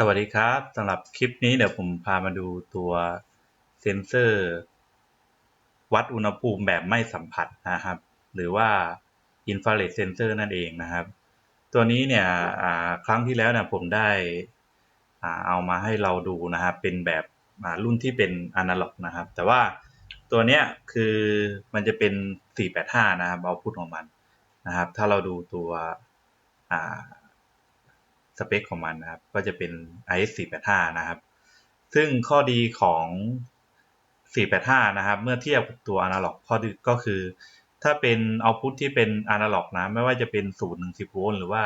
สวัสดีครับสำหรับคลิปนี้เดี๋ยวผมพามาดูตัวเซ็นเซอร์ วัดอุณหภูมิแบบไม่สัมผัสนะครับ หรือว่า infrared sensor นั่นเองนะครับ ตัวนี้เนี่ยครั้งที่แล้วเนี่ยผมได้เอามาให้เราดูนะครับ เป็นแบบรุ่นที่เป็นอนาล็อกนะครับ แต่ว่าตัวเนี้ยคือมันจะเป็น 485 นะครับเอาพุทของมันนะครับ ถ้าเราดูตัว สเปคของมันนะครับ ก็จะเป็น IS 485นะครับ ซึ่งข้อดีของ 485 นะครับ เมื่อเทียบกับตัวอนาล็อกข้อดีก็คือ ถ้าเป็นเอาพุทที่เป็นอนาล็อกนะ ไม่ว่าจะเป็น 0 ถึง 10 โวลต์หรือว่า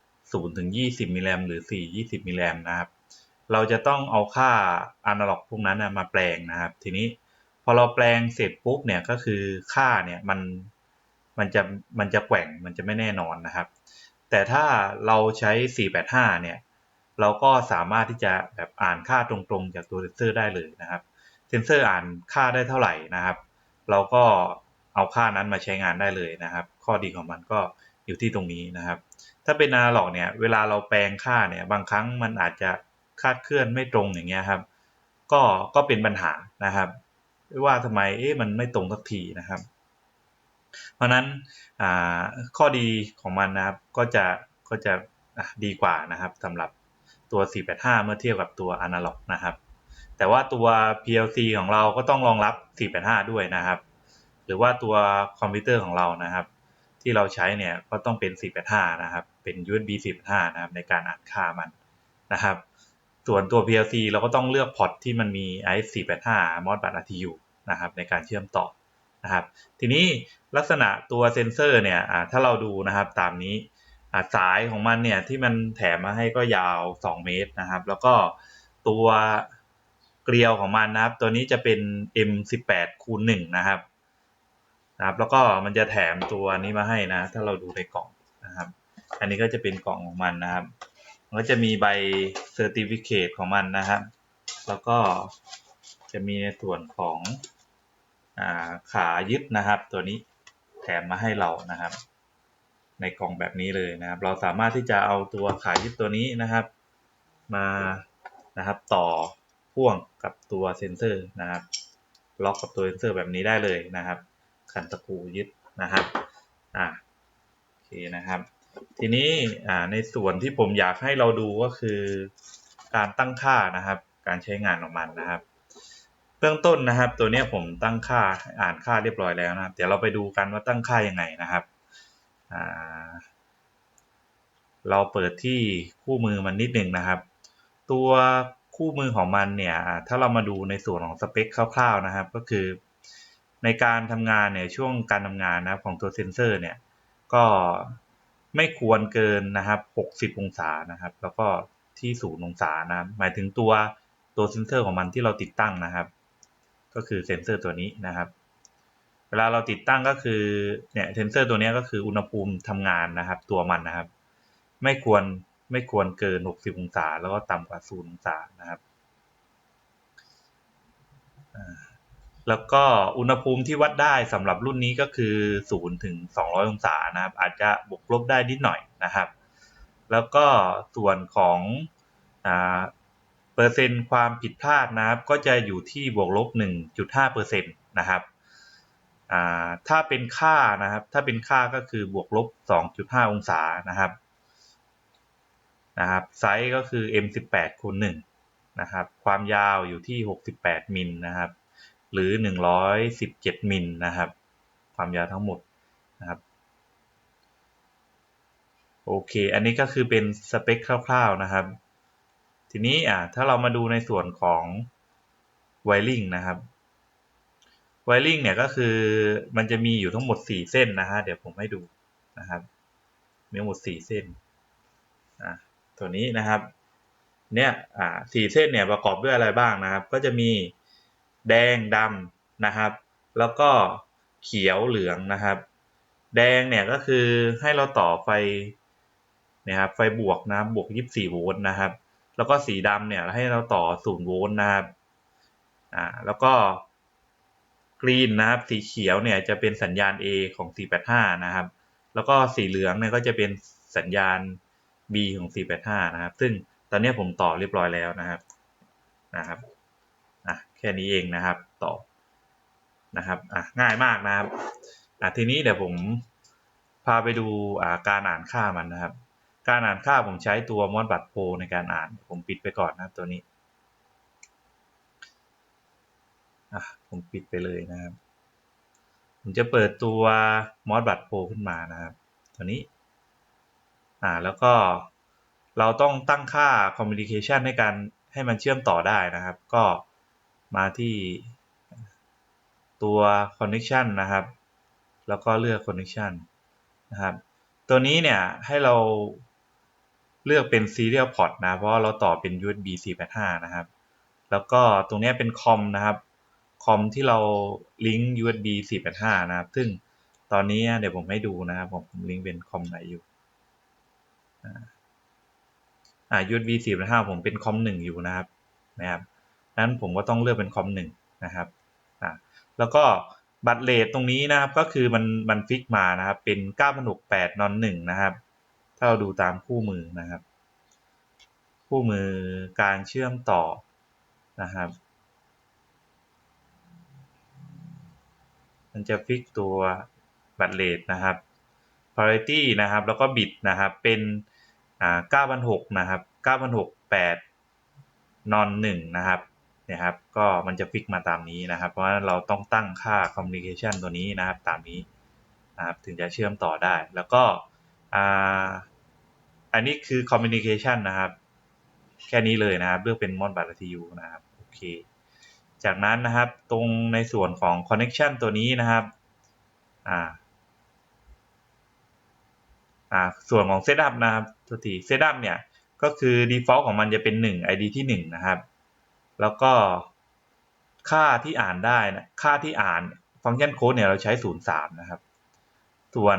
0 ถึง 20 มิลลิแอมหรือ 4 20 มิลลิแอมนะครับ เราจะต้องเอาค่าอนาล็อกพวกนั้นนะมาแปลงนะครับ ทีนี้พอเราแปลงเสร็จปุ๊บเนี่ยก็คือค่าเนี่ยมันมันจะมันจะแกว่งมันจะไม่แน่นอนนะครับ แต่ถ้าเราใช้ 485 เนี่ย เราก็สามารถที่จะแบบอ่านค่าตรงๆ จากตัวเซนเซอร์ได้เลยนะครับ เซนเซอร์อ่านค่าได้เท่าไหร่นะครับ เราก็เอาค่านั้นมาใช้งานได้เลยนะครับ ข้อดีของมันก็อยู่ที่ตรงนี้นะครับ ถ้าเป็นอนาล็อกเนี่ย เวลาเราแปลงค่าเนี่ย บางครั้งมันอาจจะคาดเคลื่อนไม่ตรงอย่างเงี้ยครับ ก็ ก็เป็นปัญหานะครับ ว่าทำไม เอ๊ะ มันไม่ตรงสักทีนะครับ เพราะนั้นข้อดีของมันนะครับก็จะก็จะดีกว่านะครับสำหรับตัว 485 เมื่อเทียบกับตัว Analog นะครับ แต่ว่าตัว PLC ของเราก็ต้องรองรับ 485 ด้วยนะครับ หรือว่าตัวคอมพิวเตอร์ของเรานะครับ ที่เราใช้เนี่ยก็ต้องเป็น 485 นะครับ เป็น USB 485 นะครับในการอ่านค่ามันนะครับ ส่วนตัว PLC เราก็ต้องเลือกพอร์ตที่มันมี IS485 Modbus RTU นะครับในการเชื่อมต่อ นะครับ ทีนี้ลักษณะตัวเซนเซอร์เนี่ยถ้าเราดูนะครับตามนี้สายของมันเนี่ยที่มันแถมมาให้ก็ยาว 2 เมตรนะครับ แล้วก็ตัวเกลียวของมันนะครับ ตัวนี้จะเป็น M18 คูณ1นะครับนะครับ แล้วก็มันจะแถมตัวนี้มาให้นะ ถ้าเราดูในกล่องนะครับ อันนี้ก็จะเป็นกล่องของมันนะครับมันก็จะมีใบเซอร์ติฟิเคตของมันนะครับ แล้วก็จะมีในส่วนของ ขายึดนะครับ ตัวนี้แถมมาให้เรานะครับ ในกล่องแบบนี้เลยนะครับ เราสามารถที่จะเอาตัวขายึดตัวนี้นะครับ มานะครับ ต่อพ่วงกับตัวเซนเซอร์นะครับ ล็อกกับตัวเซนเซอร์แบบนี้ได้เลยนะครับ ขันตะปูยึดนะครับอ่าโอเคนะครับ ทีนี้อ่าในส่วนที่ผมอยากให้เราดูก็คือการตั้งค่านะครับ การใช้งานของมันนะครับ เบื้องต้นนะครับ ตัวนี้ผมตั้งค่าอ่านค่าเรียบร้อยแล้วนะเดี๋ยวเราไปดูกันว่าตั้งค่ายังไงนะครับเราเปิดที่คู่มือมันนิดหนึ่งนะครับ ตัวคู่มือของมันเนี่ยถ้าเรามาดูในส่วนของสเปคคร่าวๆนะครับ ก็คือในการทำงานเนี่ยช่วงการทำงานนะของตัวเซนเซอร์เนี่ยก็ไม่ควรเกินนะครับ 60 องศานะครับ แล้วก็ที่ศูนย์องศานะหมายถึงตัวตัวเซนเซอร์ของมันที่เราติดตั้งนะครับ ก็คือเซนเซอร์ตัวนี้นะครับ เวลาเราติดตั้งก็คือเนี่ยเซนเซอร์ตัวนี้ก็คืออุณหภูมิทำงานนะครับ ตัวมันนะครับ ไม่ควรไม่ควรเกิน 60 องศา แล้วก็ต่ำกว่า 0 องศานะครับแล้วก็อุณหภูมิที่วัดได้สำหรับรุ่นนี้ก็คือ 0 ถึง 200 องศานะครับ อาจจะบวกลบได้นิดหน่อยนะครับ แล้วก็ส่วนของ เปอร์เซ็นต์ความผิดพลาดนะครับ ก็จะอยู่ที่บวกลบ 1.5เปอร์เซ็นต์นะครับถ้าเป็นค่านะครับ ถ้าเป็นค่าก็คือบวกลบ 2.5 องศานะครับนะครับไซส์ก็คือ m18 คูณ1นะครับ ความยาวอยู่ที่ 68 มิลนะครับ หรือ 117 มิลนะครับ ความยาวทั้งหมดนะครับโอเค อันนี้ก็คือเป็นสเปคคร่าว ๆนะครับ ทีนี้อ่าถ้าเรามาดูในส่วนของไวริงนะครับไวริงเนี่ยก็คือมันจะมีอยู่ทั้งหมด 4 เส้นนะฮะเดี๋ยวผมให้ดูนะครับ มีทั้งหมด 4 เส้นอ่าตัวนี้นะครับ เนี่ยอ่าสี่เส้นเนี่ยประกอบด้วยอะไรบ้างนะครับ ก็จะมีแดงดำนะครับ แล้วก็เขียวเหลืองนะครับ แดงเนี่ยก็คือให้เราต่อไฟนะครับไฟบวกนะบวก 24 โวลต์นะครับ แล้วก็สีดำเนี่ยให้เราต่อศูนย์โวลต์นะครับอ่าแล้วก็กรีนนะครับ สีเขียวเนี่ยจะเป็นสัญญาณ A ของ 485 นะครับ แล้วก็สีเหลืองเนี่ยก็จะเป็นสัญญาณ B ของ 485 นะครับ ซึ่งตอนนี้ผมต่อเรียบร้อยแล้วนะครับนะครับอะแค่นี้เองนะครับต่อนะครับอะง่ายมากนะครับอะทีนี้เดี๋ยวผมพาไปดูอ่าการอ่านค่ามันนะครับ การอ่านค่าผมใช้ตัวมอดบัตโพในการอ่านผมปิดไปก่อนนะครับตัวนี้อะผมปิดไปเลยนะครับ ผมจะเปิดตัวมอดบัตโพขึ้นมานะครับตัวนี้อ่าแล้วก็เราต้องตั้งค่า communication ในการให้มันเชื่อมต่อได้นะครับ ก็มาที่ตัว connection นะครับ แล้วก็เลือก connection นะครับ ตัวนี้เนี่ยให้เรา เลือกเป็น serial port นะ เพราะเราต่อเป็น USB 4.5 นะครับ แล้วก็ตรงนี้เป็นคอมนะครับ คอมที่เราลิงก์ USB 4.5 นะครับ ซึ่งตอนนี้เดี๋ยวผมให้ดูนะครับ ผมลิงก์เป็นคอมไหนอยู่อ่า USB 4.5 ผมเป็นคอม1อยู่นะครับ นะครับ นั้นผมก็ต้องเลือกเป็นคอม1นะครับ อ่า แล้วก็บัตรเลทตรงนี้นะครับ ก็คือมันมันฟิกมานะครับ เป็น9068นอน1นะครับ ถ้าเราดูตามคู่มือนะครับ คู่มือการเชื่อมต่อนะครับ มันจะฟิกตัวบัตรเลทนะครับ parity นะครับ แล้วก็บิตนะครับ เป็นอ่า9,006นะครับ9,068นอน1นะครับเนี่ยครับ ก็มันจะฟิกมาตามนี้นะครับ เพราะฉะนั้นเราต้องตั้งค่า communication ตัวนี้นะครับ ตามนี้นะครับ ถึงจะเชื่อมต่อได้ แล้วก็อ่า อันนี้คือ communication นะครับ แค่นี้เลยนะครับ เลือกเป็น mod บัตร RTU นะครับ โอเค จากนั้นนะครับ ตรงในส่วนของ connection ตัวนี้นะครับ อ่า อ่า ส่วนของ setup นะครับตัวที setup เนี่ย ก็คือ default ของมันจะเป็น 1 ID ที่ 1 นะครับ แล้วก็ค่าที่อ่านได้นะ ค่าที่อ่านฟังก์ชันโค้ดเนี่ยเราใช้ 03 นะครับ ส่วน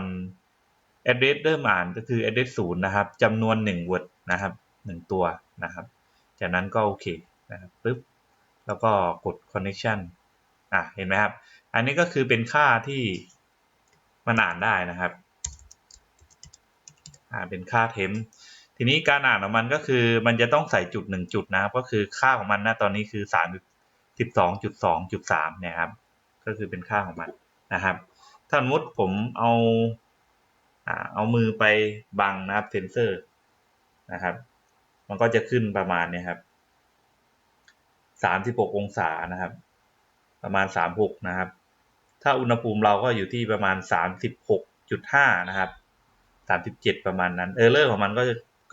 address เริ่มอ่านก็คือ address 0นะครับจำนวน 1 word นะครับ 1 ตัวนะครับ จากนั้นก็โอเคนะครับปึ๊บแล้วก็กด connection อะเห็นไหมครับ อันนี้ก็คือเป็นค่าที่มันอ่านได้นะครับ อ่าเป็นค่าเทมทีนี้การอ่านของมันก็คือมันจะต้องใส่จุดหนึ่งจุดนะครับ ก็คือค่าของมันนะตอนนี้คือสามสิบสองจุดสองจุดสามเนี่ยครับก็คือเป็นค่าของมันนะครับถ้าสมมติผมเอา เอามือไปบังนะครับเซนเซอร์นะครับ มันก็จะขึ้นประมาณเนี่ยครับสามสิบหกองศานะครับ ประมาณสามหกนะครับ ถ้าอุณหภูมิเราก็อยู่ที่ประมาณสามสิบหกจุดห้านะครับสามสิบเจ็ดประมาณนั้นเออร์เลอร์ของมันก็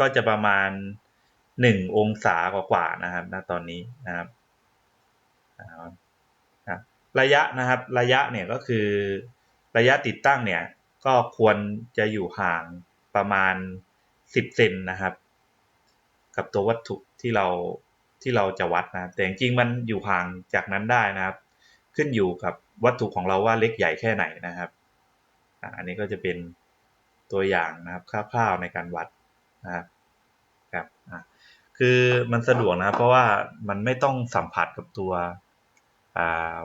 ก็จะประมาณหนึ่งองศากว่าๆนะครับณตอนนี้นะครับระยะนะครับระยะเนี่ยก็คือระยะติดตั้งเนี่ย ก็ควรจะอยู่ห่างประมาณสิบเซนนะครับ กับตัววัตถุที่เราที่เราจะวัดนะแต่จริงๆมันอยู่ห่างจากนั้นได้นะครับ ขึ้นอยู่กับวัตถุของเราว่าเล็กใหญ่แค่ไหนนะครับอันนี้ก็จะเป็นตัวอย่างนะครับคร่าวๆในการวัดนะครับครับคือมันสะดวกนะเพราะว่ามันไม่ต้องสัมผัสกับตัว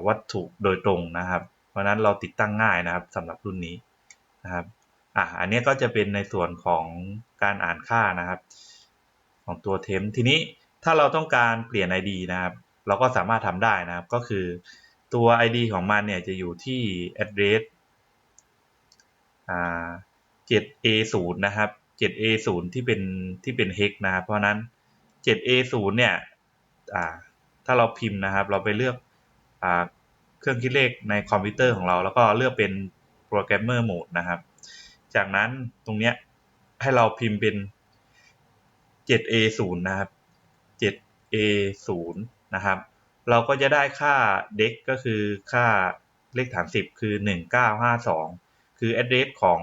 วัตถุโดยตรงนะครับ เพราะนั้นเราติดตั้งง่ายนะครับสำหรับรุ่นนี้ นะครับอะอันนี้ก็จะเป็นในส่วนของการอ่านค่านะครับ ของตัวเทมทีนี้ถ้าเราต้องการเปลี่ยน ID นะครับ เราก็สามารถทำได้นะครับ ก็คือตัว ID ของมันเนี่ยจะอยู่ที่ address อ่า 7A0 นะครับ 7A0 ที่เป็นที่เป็น hex นะครับ เพราะนั้น 7A0 เนี่ยอ่าถ้าเราพิมพ์นะครับ เราไปเลือกอ่าเครื่องคิดเลขในคอมพิวเตอร์ของเรา แล้วก็เลือกเป็น โปรแกรมเมอร์โหมดนะครับ จากนั้นตรงเนี้ยให้เราพิมพ์เป็น 7A0 นะครับ 7A0 นะครับ เราก็จะได้ค่า dex ก็คือค่าเลขฐาน 10 คือ 1952 คือ address ของ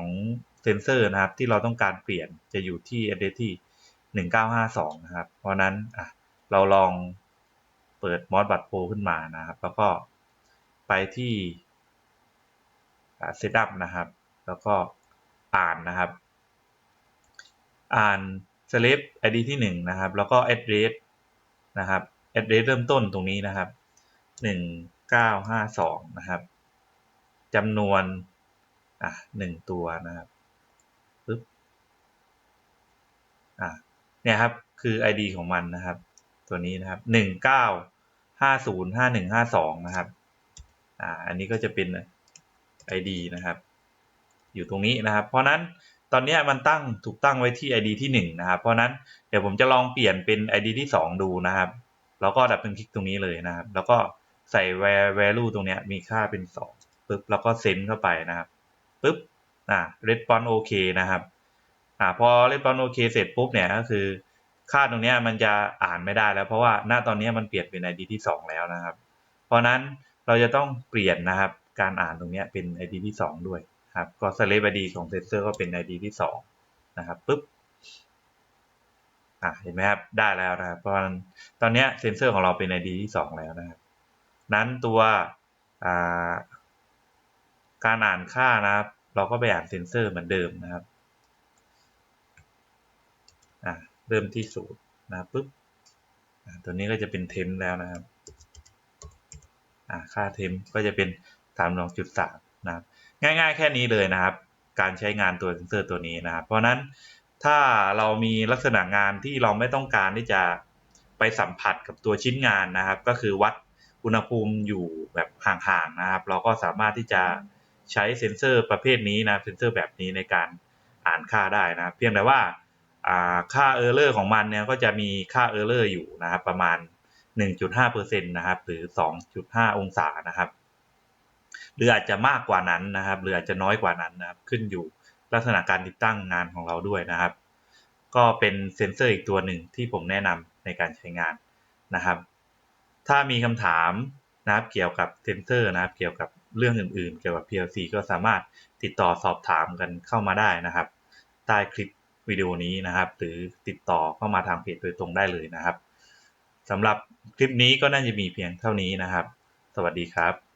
เซนเซอร์นะครับ ที่เราต้องการเปลี่ยนจะอยู่ที่ address ที่ 1952 นะครับ เพราะนั้นอะเราลองเปิดมอสบัตโปรขึ้นมานะครับ แล้วก็ไปที่ เซตอัพนะครับ แล้วก็อ่านนะครับ อ่าน slave id ที่ 1 นะครับ แล้วก็ address นะครับ address เริ่มต้นตรงนี้นะครับ 1952 นะครับจำนวนอะหนึ่งตัวนะครับปึ๊บอะเนี่ยครับคือ ID ของมันนะครับ ตัวนี้นะครับหนึ่งเก้าห้าศูนย์ห้าหนึ่งห้าสองนะครับอ่าอันนี้ก็จะเป็น ID นะครับ อยู่ตรงนี้นะครับ เพราะนั้นตอนนี้มันตั้งถูกตั้งไว้ที่ ID ที่หนึ่งนะครับ เพราะนั้นเดี๋ยวผมจะลองเปลี่ยนเป็น ID ที่สองดูนะครับ แล้วก็ดับเบิลคลิกตรงนี้เลยนะครับ แล้วก็ใส่ value ตรงนี้มีค่าเป็นสองปึ๊บแล้วก็เซนเข้าไปนะครับปึ๊บอ่า response โอเคนะครับอ่าพอ response โอเคเสร็จปุ๊บเนี่ยก็คือค่าตรงนี้มันจะอ่านไม่ได้แล้ว เพราะว่าณตอนนี้มันเปลี่ยนเป็น ID ที่สองแล้วนะครับ เพราะนั้นเราจะต้องเปลี่ยนนะครับ การอ่านตรงนี้เป็น ID ที่สองด้วยครับก็ slave ID ของเซนเซอร์ก็เป็น ID ที่สองนะครับปึ๊บอ่าเห็นไหมครับได้แล้วนะครับเพราะฉะนั้นตอนนี้เซนเซอร์ของเราเป็น ID ที่สองแล้วนะครับ นั้นตัวอ่าการอ่านค่านะครับ เราก็ไปอ่านเซนเซอร์เหมือนเดิมนะครับอ่าเริ่มที่ศูนย์นะครับปุ๊บอ่าตัวนี้ก็จะเป็นเทมแล้วนะครับอ่าค่าเทมก็จะเป็น สามสองจุดสามนะครับง่ายๆ แค่นี้เลยนะครับ การใช้งานตัวเซนเซอร์ตัวนี้นะครับเพราะนั้นถ้าเรามีลักษณะงานที่เราไม่ต้องการที่จะไปสัมผัสกับตัวชิ้นงานนะครับ ก็คือวัดอุณหภูมิอยู่แบบห่างๆนะครับ เราก็สามารถที่จะใช้เซ็นเซอร์ประเภทนี้นะเซ็นเซอร์แบบนี้ในการอ่านค่าได้นะเพียงแต่ว่าค่าเออร์เลอร์ของมันเนี่ยก็จะมีค่าเออร์เลอร์อยู่นะครับประมาณ 1.5%นะครับหรือ 2.5 องศานะครับ หรืออาจจะมากกว่านั้นนะครับ หรืออาจจะน้อยกว่านั้นนะครับ ขึ้นอยู่ลักษณะการติดตั้งงานของเราด้วยนะครับ ก็เป็นเซ็นเซอร์อีกตัวหนึ่งที่ผมแนะนำในการใช้งานนะครับ ถ้ามีคำถามนะครับเกี่ยวกับเซนเซอร์นะครับ เกี่ยวกับเรื่องอื่นๆ เกี่ยวกับ PLC ก็สามารถติดต่อสอบถามกันเข้ามาได้นะครับ ใต้คลิปวิดีโอนี้นะครับ หรือติดต่อเข้ามาทางเพจโดยตรงได้เลยนะครับสำหรับคลิปนี้ก็น่าจะมีเพียงเท่านี้นะครับ สวัสดีครับ